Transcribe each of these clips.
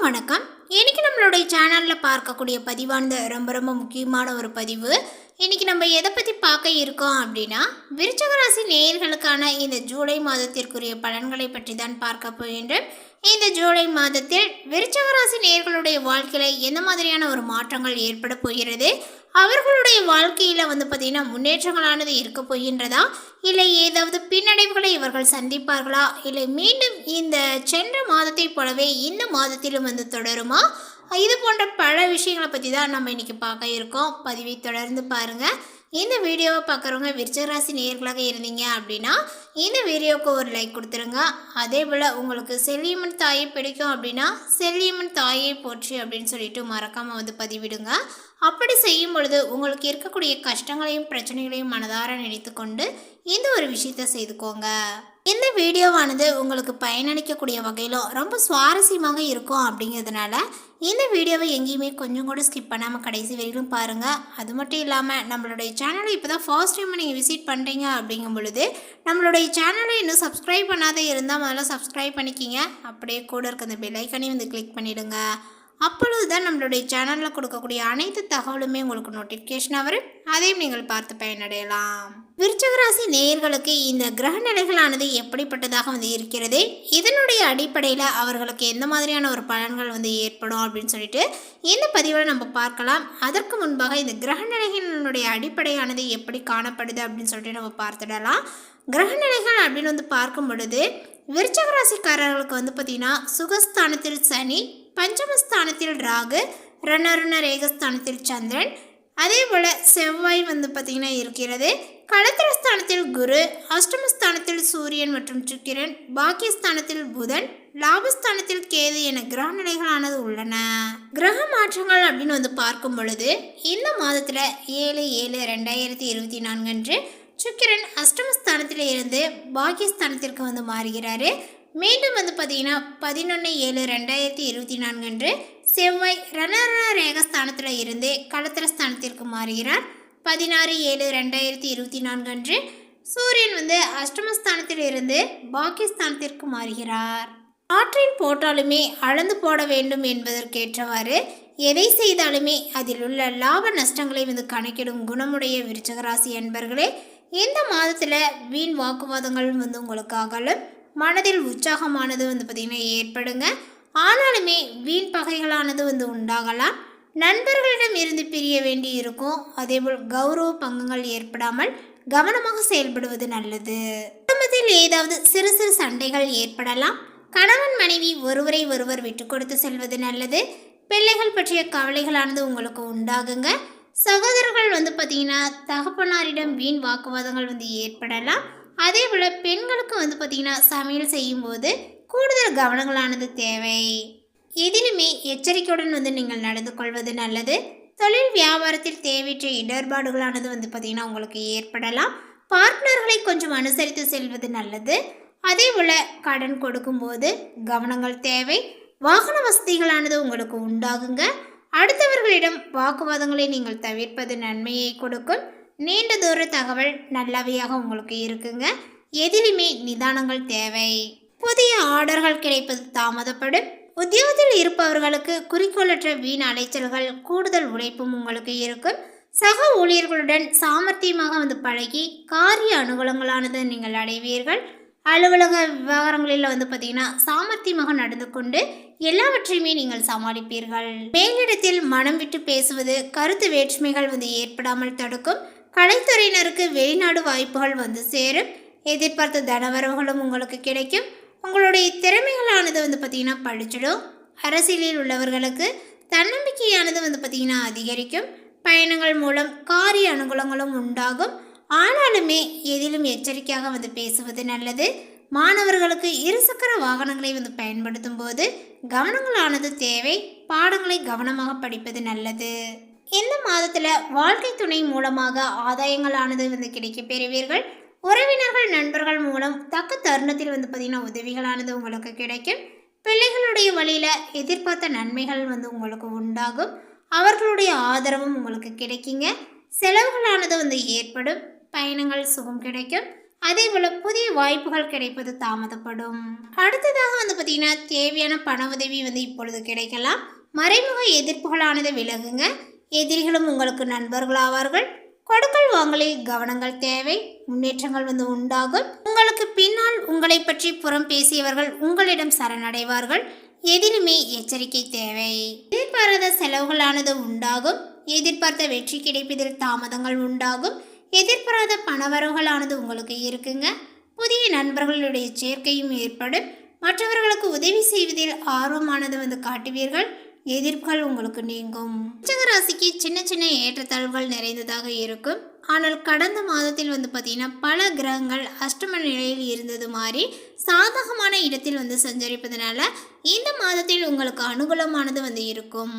அனைவருக்கும் வணக்கம். இன்னைக்கு நம்மளுடைய சேனலில் பார்க்கக்கூடிய பதிவானது ரொம்ப ரொம்ப முக்கியமான ஒரு பதிவு. இன்னைக்கு நம்ம எதை பற்றி பார்க்க இருக்கோம் அப்படின்னா விருச்சகராசி நேயர்களுக்கான இந்த ஜூலை மாதத்திற்குரிய பலன்களை பற்றி தான் பார்க்க போகின்றேன் இந்த ஜூலை மாதத்தில் விருச்சக நேர்களுடைய வாழ்க்கையில் எந்த மாதிரியான ஒரு மாற்றங்கள் ஏற்பட போகிறது? அவர்களுடைய வாழ்க்கையில் வந்து பார்த்திங்கன்னா முன்னேற்றங்களானது இருக்க போகின்றதா? இல்லை ஏதாவது பின்னடைவுகளை இவர்கள் சந்திப்பார்களா? இல்லை மீண்டும் இந்த சென்ற மாதத்தைப் போலவே இந்த மாதத்திலும் வந்து தொடருமா? இது போன்ற பல விஷயங்களை பற்றி தான் நம்ம இன்றைக்கி பார்க்க இருக்கோம். பதிவை தொடர்ந்து பாருங்கள் இந்த வீடியோவை பார்க்குறவங்க விருச்சராசி நேர்களாக இருந்தீங்க அப்படின்னா இந்த வீடியோவுக்கு ஒரு லைக் கொடுத்துருங்க. அதே போல் உங்களுக்கு செல்லியம்மன் தாயை பிடிக்கும் அப்படின்னா செல்லியம்மன் தாயை போற்றி அப்படின்னு சொல்லிட்டு மறக்காமல் வந்து பதிவிடுங்க. அப்படி செய்யும் பொழுது உங்களுக்கு இருக்கக்கூடிய கஷ்டங்களையும் பிரச்சனைகளையும் மனதார நினைத்து கொண்டு இந்த ஒரு விஷயத்தை செய்துக்கோங்க. இந்த வீடியோவானது உங்களுக்கு பயனளிக்கக்கூடிய வகையிலும் ரொம்ப சுவாரஸ்யமாக இருக்கும் அப்படிங்கிறதுனால இந்த வீடியோவை எங்கேயுமே கொஞ்சம் கூட ஸ்கிப் பண்ணாமல் கடைசி வரையிலும் பாருங்கள் அது மட்டும் இல்லாமல் நம்மளுடைய சேனலை இப்போ தான் ஃபர்ஸ்ட் டைம் நீங்கள் விசிட் பண்ணுறீங்க அப்படிங்கும் பொழுது நம்மளுடைய சேனலை இன்னும் சப்ஸ்கிரைப் பண்ணாத இருந்தால் முதல்ல சப்ஸ்கிரைப் பண்ணிக்கிங்க. அப்படியே கூட இருக்க அந்த பெல் ஐக்கனையும் வந்து கிளிக் பண்ணிவிடுங்க அப்பொழுது தான் நம்மளுடைய சேனலில் கொடுக்கக்கூடிய அனைத்து தகவலுமே உங்களுக்கு நோட்டிஃபிகேஷனாக வரும். அதையும் நீங்கள் பார்த்து பயனடையலாம். விருச்சகராசி நேயர்களுக்கு இந்த கிரக நிலைகளானது எப்படிப்பட்டதாக வந்து இருக்கிறது? இதனுடைய அடிப்படையில் அவர்களுக்கு எந்த மாதிரியான ஒரு பலன்கள் வந்து ஏற்படும் அப்படின்னு சொல்லிட்டு இந்த பதிவில் நம்ம பார்க்கலாம். அதற்கு முன்பாக இந்த கிரக நிலைகளினுடைய அடிப்படையானது எப்படி காணப்படுது அப்படின்னு சொல்லிட்டு நம்ம பார்த்துடலாம். கிரக நிலைகள் அப்படின்னு வந்து பார்க்கும் பொழுது விருச்சகராசிக்காரர்களுக்கு வந்து பார்த்திங்கன்னா சுகஸ்தானத்தில் சனி பஞ்சமஸ்தானத்தில் ராகு ரணருண ரேகஸ்தானத்தில் சந்திரன். அதே போல் செவ்வாய் வந்து பார்த்திங்கன்னா இருக்கிறது. கடத்திரஸ்தானத்தில் குரு அஷ்டமஸ்தானத்தில் சூரியன் மற்றும் சுக்கிரன். பாக்கியஸ்தானத்தில் புதன் லாபஸ்தானத்தில் கேது என கிரக நிலைகளானது உள்ளன. கிரக மாற்றங்கள் அப்படின்னு வந்து பார்க்கும் பொழுது இந்த மாதத்தில் ஏழு ஏழு ரெண்டாயிரத்தி இருபத்தி நான்கு அன்று சுக்கிரன் அஷ்டமஸ்தானத்தில் இருந்து பாக்கியஸ்தானத்திற்கு வந்து மாறுகிறாரு. மீண்டும் வந்து பார்த்தீங்கன்னா பதினொன்று ஏழு ரெண்டாயிரத்தி இருபத்தி நான்கு அன்று செவ்வாய் ரணரண ரேகஸ்தானத்தில் இருந்து களத்திர ஸ்தானத்திற்கு மாறுகிறார். பதினாறு ஏழு ரெண்டாயிரத்தி இருபத்தி நான்கு அன்று சூரியன் வந்து அஷ்டமஸ்தானத்தில் இருந்து பாக்கியஸ்தானத்திற்கு மாறுகிறார். ஆற்றில் போட்டாலுமே அளந்து போட வேண்டும் என்பதற்கேற்றவாறு எதை செய்தாலுமே அதில் உள்ள லாப நஷ்டங்களை வந்து கணக்கிடும் குணமுடைய விருச்சகராசி என்பர்களே இந்த மாதத்தில் வீண் வாக்குவாதங்கள் வந்து உங்களுக்கு அகலும் மனதில் உற்சாகமானது வந்து பார்த்திங்கன்னா ஏற்படுங்க. ஆனாலுமே வீண் பகைகளானது வந்து உண்டாகலாம். நண்பர்களிடம் இருந்து பிரிய வேண்டி இருக்கும். அதேபோல் கௌரவ பங்குகள் ஏற்படாமல் கவனமாக செயல்படுவது நல்லது. குடும்பத்தில் ஏதாவது சிறு சிறு சண்டைகள் ஏற்படலாம். கணவன் மனைவி ஒருவரை ஒருவர் விட்டு கொடுத்து செல்வது நல்லது. பிள்ளைகள் பற்றிய கவலைகளானது உங்களுக்கு உண்டாகுங்க. சகோதரர்கள் வந்து பார்த்தீங்கன்னா தகப்பனாரிடம் வீண் வாக்குவாதங்கள் வந்து ஏற்படலாம். அதே போல் பெண்களுக்கு வந்து பார்த்திங்கன்னா சமையல் செய்யும்போது கூடுதல் கவனங்களானது தேவை. எதிலுமே எச்சரிக்கையுடன் வந்து நீங்கள் நடந்து கொள்வது நல்லது. தொழில் வியாபாரத்தில் தேவையற்ற இடர்பாடுகளானது வந்து பார்த்திங்கன்னா உங்களுக்கு ஏற்படலாம். பார்ட்னர்களை கொஞ்சம் அனுசரித்து செல்வது நல்லது. அதே போல் கடன் கொடுக்கும்போது கவனங்கள் தேவை. வாகன வசதிகளானது உங்களுக்கு உண்டாகுங்க. அடுத்தவர்களிடம் வாக்குவாதங்களை நீங்கள் தவிர்ப்பது நன்மையை கொடுக்கும். நீண்ட தூர தகவல் நல்லவையாக உங்களுக்கு இருக்குங்க. எதிலுமே நிதானங்கள் தேவை. புதிய ஆர்டர்கள் கிடைப்பது தாமதப்படும். உத்தியோகத்தில் இருப்பவர்களுக்கு குறிக்கோளற்ற வீண் அலைச்சல்கள் கூடுதல் உழைப்பும் உங்களுக்கு இருக்கும். சக ஊழியர்களுடன் சாமர்த்தியமாக வந்து பழகி காரிய அனுகூலங்களானது நீங்கள் அடைவீர்கள். அலுவலக விவகாரங்களில் வந்து பார்த்தீங்கன்னா சாமர்த்தியமாக நடந்து கொண்டு எல்லாவற்றையுமே நீங்கள் சமாளிப்பீர்கள். மேலிடத்தில் மனம் விட்டு பேசுவது கருத்து வேற்றுமைகள் வந்து ஏற்படாமல் தடுக்கும். கலைத்துறையினருக்கு வெளிநாடு வாய்ப்புகள் வந்து சேரும். எதிர்பார்த்த தனவரவுகளும் உங்களுக்கு கிடைக்கும். உங்களுடைய திறமைகளானது வந்து பார்த்திங்கன்னா படிச்சிடும் அரசியலில் உள்ளவர்களுக்கு தன்னம்பிக்கையானது வந்து பார்த்திங்கன்னா அதிகரிக்கும். பயணங்கள் மூலம் காரிய அனுகூலங்களும் உண்டாகும். ஆனாலுமே எதிலும் எச்சரிக்கையாக வந்து பேசுவது நல்லது. மாணவர்களுக்கு இருசக்கர வாகனங்களை வந்து பயன்படுத்தும் போது கவனங்களானது தேவை. பாடங்களை கவனமாக படிப்பது நல்லது. இந்த மாதத்தில் வாழ்க்கை துணை மூலமாக ஆதாயங்களானது வந்து கிடைக்க பெறுவீர்கள். உறவினர்கள் நண்பர்கள் மூலம் தக்க தருணத்தில் வந்து பார்த்திங்கன்னா உதவிகளானது உங்களுக்கு கிடைக்கும். பிள்ளைகளுடைய வழியில் எதிர்பார்த்த நன்மைகள் வந்து உங்களுக்கு உண்டாகும். அவர்களுடைய ஆதரவும் உங்களுக்கு கிடைக்குங்க. செலவுகளானது வந்து ஏற்படும். பயணங்கள் சுகம் கிடைக்கும். அதே போல் புதிய வாய்ப்புகள் கிடைப்பது தாமதப்படும். அடுத்ததாக வந்து பார்த்திங்கன்னா தேவையான பண உதவி வந்து இப்பொழுது கிடைக்கலாம். மறைமுக எதிர்ப்புகளானது விலகுங்க. எதிரிகளும் உங்களுக்கு நண்பர்களாவார்கள். கொடுக்கல் வாங்கலில் கவனங்கள் தேவை. முன்னேற்றங்கள் வந்து உண்டாகும். உங்களுக்கு பின்னால் உங்களை பற்றி புறம் பேசியவர்கள் உங்களிடம் சரணடைவார்கள். எதிலுமே எச்சரிக்கை தேவை. எதிர்பாராத செலவுகளானது உண்டாகும். எதிர்பார்த்த வெற்றி கிடைப்பதில் தாமதங்கள் உண்டாகும். எதிர்பாராத பணவரவுகளானது உங்களுக்கு இருக்குங்க. புதிய நண்பர்களுடைய சேர்க்கையும் ஏற்படும். மற்றவர்களுக்கு உதவி செய்வதில் ஆர்வமானது வந்து காட்டுவீர்கள். எதிர்ப்புகள் உங்களுக்கு நீங்கும். ராசிக்கு சின்ன சின்ன ஏற்றத்தாழ்வுகள் நிறைந்ததாக இருக்கும். ஆனால் கடந்த மாதத்தில் வந்து பார்த்தீங்கன்னா பல கிரகங்கள் அஷ்டம நிலையில் இருந்தது மாதிரி சாதகமான இடத்தில் வந்து சஞ்சரிப்பதனால இந்த மாதத்தில் உங்களுக்கு அனுகூலமானது வந்து இருக்கும்.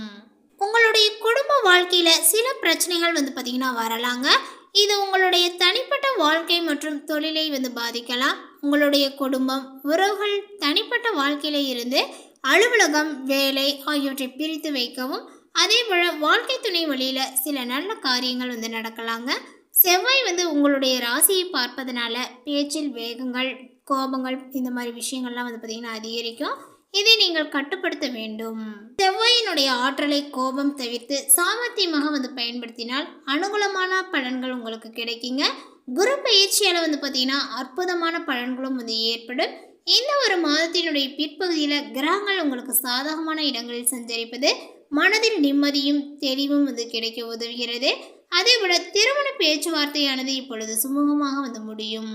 உங்களுடைய குடும்ப வாழ்க்கையில் சில பிரச்சனைகள் வந்து பார்த்தீங்கன்னா வரலாங்க. இது உங்களுடைய தனிப்பட்ட வாழ்க்கை மற்றும் தொழிலை வந்து பாதிக்கலாம். உங்களுடைய குடும்பம் உறவுகள் தனிப்பட்ட வாழ்க்கையில இருந்து அலுவலகம் வேலை ஆகியவற்றை பிரித்து வைக்கவும். அதே போல் வாழ்க்கை துணை வழியில் சில நல்ல காரியங்கள் வந்து நடக்கலாங்க. செவ்வாய் வந்து உங்களுடைய ராசியை பார்ப்பதனால பேச்சில் வேகங்கள் கோபங்கள் இந்த மாதிரி விஷயங்கள்லாம் வந்து பார்த்திங்கன்னா அதிகரிக்கும். இதை நீங்கள் கட்டுப்படுத்த வேண்டும். செவ்வாயினுடைய ஆற்றலை கோபம் தவிர்த்து சாமர்த்தியமாக வந்து பயன்படுத்தினால் அனுகூலமான பலன்கள் உங்களுக்கு கிடைக்குங்க. குரு பயிற்சியால் வந்து பார்த்திங்கன்னா அற்புதமான பலன்களும் வந்து ஏற்படும். இந்த ஒரு மாதத்தினுடைய பிற்பகுதியில் கிரகங்கள் உங்களுக்கு சாதகமான இடங்களில் சஞ்சரிப்பது மனதில் நிம்மதியும் தெளிவும் வந்து கிடைக்க உதவுகிறது. அதே போல திருமண பேச்சுவார்த்தையானது இப்பொழுது சுமூகமாக வந்து முடியும்.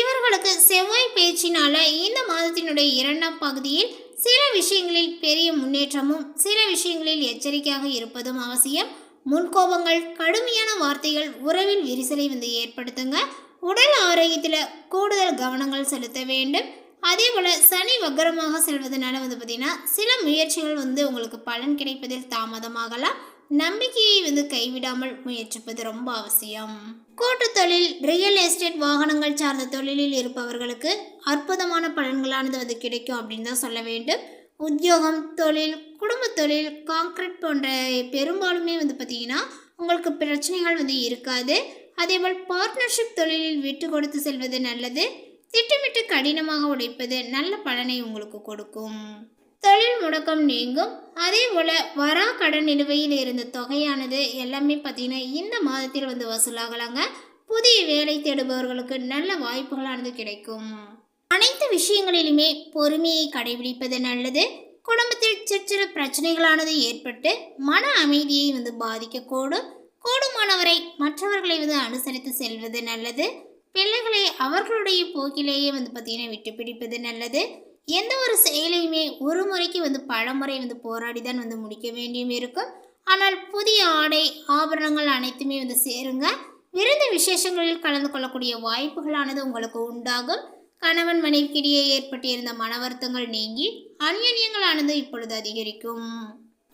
இவர்களுக்கு செவ்வாய் பேச்சினால இந்த மாதத்தினுடைய இரண்டாம் பகுதியில் சில விஷயங்களில் பெரிய முன்னேற்றமும் சில விஷயங்களில் எச்சரிக்கையாக இருப்பதும் அவசியம். முன்கோபங்கள் கடுமையான வார்த்தைகள் உறவில் விரிசலை வந்து ஏற்படுத்துங்க. உடல் ஆரோக்கியத்தில் கூடுதல் கவனங்கள் செலுத்த வேண்டும். அதே போல் சனி வக்கரமாக செல்வதனால வந்து பார்த்திங்கன்னா சில முயற்சிகள் வந்து உங்களுக்கு பலன் கிடைப்பதில் தாமதமாகலாம். நம்பிக்கையை வந்து கைவிடாமல் முயற்சிப்பது ரொம்ப அவசியம். கூட்டு தொழில் ரியல் எஸ்டேட் வாகனங்கள் சார்ந்த தொழிலில் இருப்பவர்களுக்கு அற்புதமான பலன்களானது வந்து கிடைக்கும் அப்படின்னு தான் சொல்ல வேண்டும். உத்தியோகம் தொழில் குடும்ப தொழில் காங்கிரீட் போன்ற பெரும்பாலுமே வந்து பார்த்திங்கன்னா உங்களுக்கு பிரச்சனைகள் வந்து இருக்காது. அதேபோல் பார்ட்னர்ஷிப் தொழிலில் விட்டு கொடுத்து செல்வது நல்லது. திட்டமிட்டு கடினமாக உழைப்பது நல்ல பலனை உங்களுக்கு கொடுக்கும். தொழில் முடக்கம் நீங்கும். அதே போல் வரா கடன் நிலுவையில் இருந்த தொகையானது எல்லாமே பார்த்தீங்கன்னா இந்த மாதத்தில் வந்து வசூலாகலாங்க. புதிய வேலை தேடுபவர்களுக்கு நல்ல வாய்ப்புகளானது கிடைக்கும். அனைத்து விஷயங்களிலுமே பொறுமையை கடைபிடிப்பது நல்லது. குடும்பத்தில் சிற்சிறு பிரச்சனைகளானது ஏற்பட்டு மன அமைதியை வந்து பாதிக்கக்கூடும். கூடுமானவரை மற்றவர்களை வந்து அனுசரித்து செல்வது நல்லது. பிள்ளைகளை அவர்களுடைய போக்கிலேயே வந்து பார்த்திங்கன்னா விட்டு பிடிப்பது நல்லது. எந்த ஒரு செயலையுமே ஒரு முறைக்கு வந்து பலமுறை வந்து போராடி தான் வந்து முடிக்க வேண்டியும் இருக்கும். ஆனால் புதிய ஆடை ஆபரணங்கள் அனைத்துமே வந்து சேருங்க. விருந்து விசேஷங்களில் கலந்து கொள்ளக்கூடிய வாய்ப்புகளானது உங்களுக்கு உண்டாகும். கணவன் மனைவிக்கிடையே ஏற்பட்டிருந்த மன வருத்தங்கள் நீங்கி அந்யோன்யங்களானது இப்பொழுது அதிகரிக்கும்.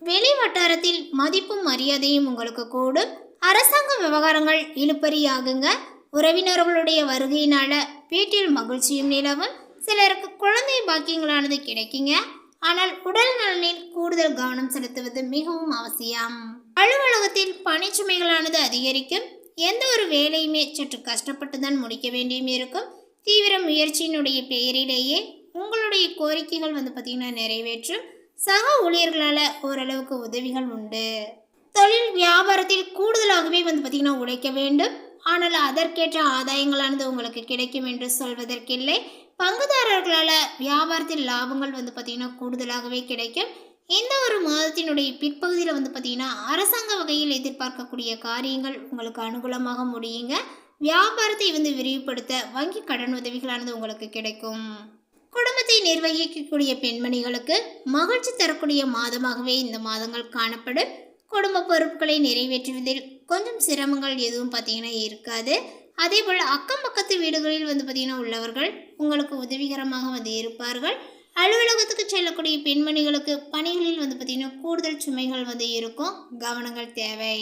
வெளி வட்டாரத்தில் மதிப்பும் மரியாதையும் உங்களுக்கு கூடும். அரசாங்க விவகாரங்கள் இழுப்பறியாகுங்க உறவினர்களுடைய வருகையினால் வீட்டில் மகிழ்ச்சியும் நிலவும். சிலருக்கு குழந்தை பாக்கியங்களானது கிடைக்குங்க. ஆனால் உடல் நலனில் கூடுதல் கவனம் செலுத்துவது மிகவும் அவசியம். அலுவலகத்தில் பணிச்சுமைகளானது அதிகரிக்கும். எந்த ஒரு வேலையுமே சற்று கஷ்டப்பட்டு தான் முடிக்க வேண்டியும் இருக்கும். தீவிர முயற்சியினுடைய பெயரிலேயே உங்களுடைய கோரிக்கைகள் வந்து பார்த்திங்கன்னா நிறைவேற்றும். சக ஊழியர்களால் ஓரளவுக்கு உதவிகள் உண்டு. தொழில் வியாபாரத்தில் கூடுதலாகவே வந்து பார்த்திங்கன்னா உழைக்க வேண்டும். ஆனால் அதற்கேற்ற ஆதாயங்களானது உங்களுக்கு கிடைக்கும் என்று சொல்வதற்கில்லை. பங்குதாரர்களால் வியாபாரத்தில் லாபங்கள் வந்து பார்த்திங்கன்னா கூடுதலாகவே கிடைக்கும். இந்த ஒரு மாதத்தினுடைய பிற்பகுதியில் வந்து பார்த்திங்கன்னா அரசாங்க வகையில் எதிர்பார்க்கக்கூடிய காரியங்கள் உங்களுக்கு அனுகூலமாக முடியுங்க. வியாபாரத்தை வந்து விரிவுபடுத்த வங்கி கடன் உதவிகளானது உங்களுக்கு கிடைக்கும். குடும்பத்தை நிர்வகிக்கக்கூடிய பெண்மணிகளுக்கு மகிழ்ச்சி தரக்கூடிய மாதமாகவே இந்த மாதங்கள் காணப்படும். குடும்ப பொறுப்புகளை நிறைவேற்றுவதில் கொஞ்சம் சிரமங்கள் எதுவும் பார்த்தீங்கன்னா இருக்காது. அதே போல் அக்கம் பக்கத்து வீடுகளில் வந்து பார்த்தீங்கன்னா உள்ளவர்கள் உங்களுக்கு உதவிகரமாக வந்து இருப்பார்கள். அலுவலகத்துக்கு செல்லக்கூடிய பெண்மணிகளுக்கு பணிகளில் வந்து பார்த்திங்கன்னா கூடுதல் சுமைகள் வந்து இருக்கும். கவனங்கள் தேவை.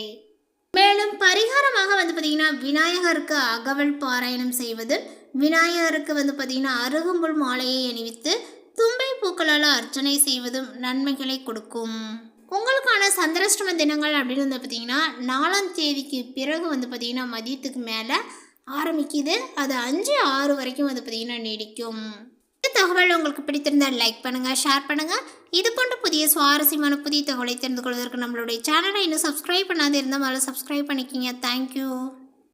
மேலும் பரிகாரமாக வந்து பார்த்திங்கன்னா விநாயகருக்கு அகவல் பாராயணம் செய்வது விநாயகருக்கு வந்து பார்த்திங்கன்னா அருகம்புல் மாலையை அணிவித்து தும்பை பூக்களால் அர்ச்சனை செய்வதும் நன்மைகளை கொடுக்கும். உங்களுக்கான சந்திராஷ்டம தினங்கள் அப்படின்னு வந்து பார்த்தீங்கன்னா நாலாம் தேதிக்கு பிறகு வந்து பார்த்திங்கன்னா மதியத்துக்கு மேலே ஆரம்பிக்குது. அது அஞ்சு ஆறு வரைக்கும் வந்து பார்த்திங்கன்னா நீடிக்கும். இந்த தகவல் உங்களுக்கு பிடித்திருந்தால் லைக் பண்ணுங்கள் ஷேர் பண்ணுங்கள் இது போன்ற புதிய சுவாரஸ்யமான புதிய தகவலை தெரிந்து கொள்வதற்கு நம்மளுடைய சேனலை இன்னும் சப்ஸ்கிரைப் பண்ணாது இருந்தால் முதல்ல சப்ஸ்கிரைப் பண்ணிக்கிங்க. தேங்க்யூ